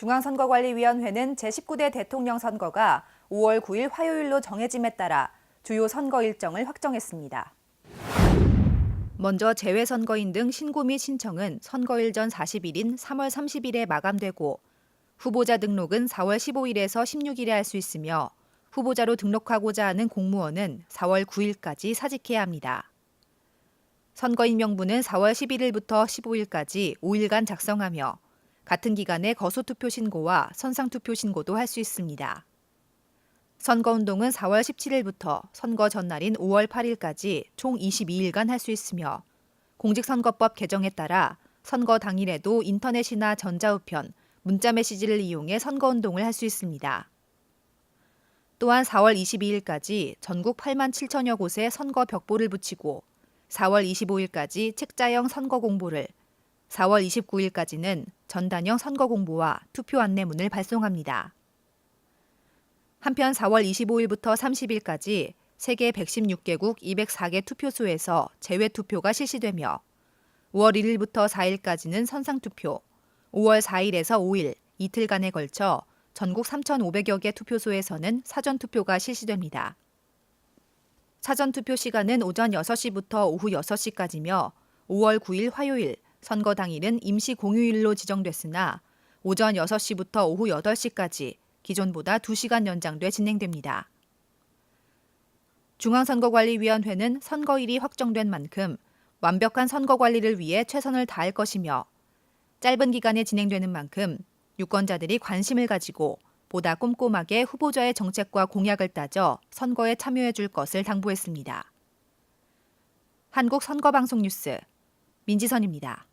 중앙선거관리위원회는 제19대 대통령 선거가 5월 9일 화요일로 정해짐에 따라 주요 선거 일정을 확정했습니다. 먼저 재외선거인 등 신고 및 신청은 선거일 전 40일인 3월 30일에 마감되고 후보자 등록은 4월 15일에서 16일에 할 수 있으며 후보자로 등록하고자 하는 공무원은 4월 9일까지 사직해야 합니다. 선거인 명부는 4월 11일부터 15일까지 5일간 작성하며 같은 기간에 거소투표 신고와 선상투표 신고도 할 수 있습니다. 선거운동은 4월 17일부터 선거 전날인 5월 8일까지 총 22일간 할 수 있으며 공직선거법 개정에 따라 선거 당일에도 인터넷이나 전자우편, 문자메시지를 이용해 선거운동을 할 수 있습니다. 또한 4월 22일까지 전국 8만 7천여 곳에 선거 벽보를 붙이고 4월 25일까지 책자형 선거 공보를 4월 29일까지는 전단형 선거 공보와 투표 안내문을 발송합니다. 한편 4월 25일부터 30일까지 세계 116개국 204개 투표소에서 재외 투표가 실시되며 5월 1일부터 4일까지는 선상 투표, 5월 4일에서 5일 이틀간에 걸쳐 전국 3,500여 개 투표소에서는 사전 투표가 실시됩니다. 사전 투표 시간은 오전 6시부터 오후 6시까지며 5월 9일 화요일 선거 당일은 임시 공휴일로 지정됐으나 오전 6시부터 오후 8시까지 기존보다 2시간 연장돼 진행됩니다. 중앙선거관리위원회는 선거일이 확정된 만큼 완벽한 선거 관리를 위해 최선을 다할 것이며 짧은 기간에 진행되는 만큼 유권자들이 관심을 가지고 보다 꼼꼼하게 후보자의 정책과 공약을 따져 선거에 참여해 줄 것을 당부했습니다. 한국 선거방송 뉴스 민지선입니다.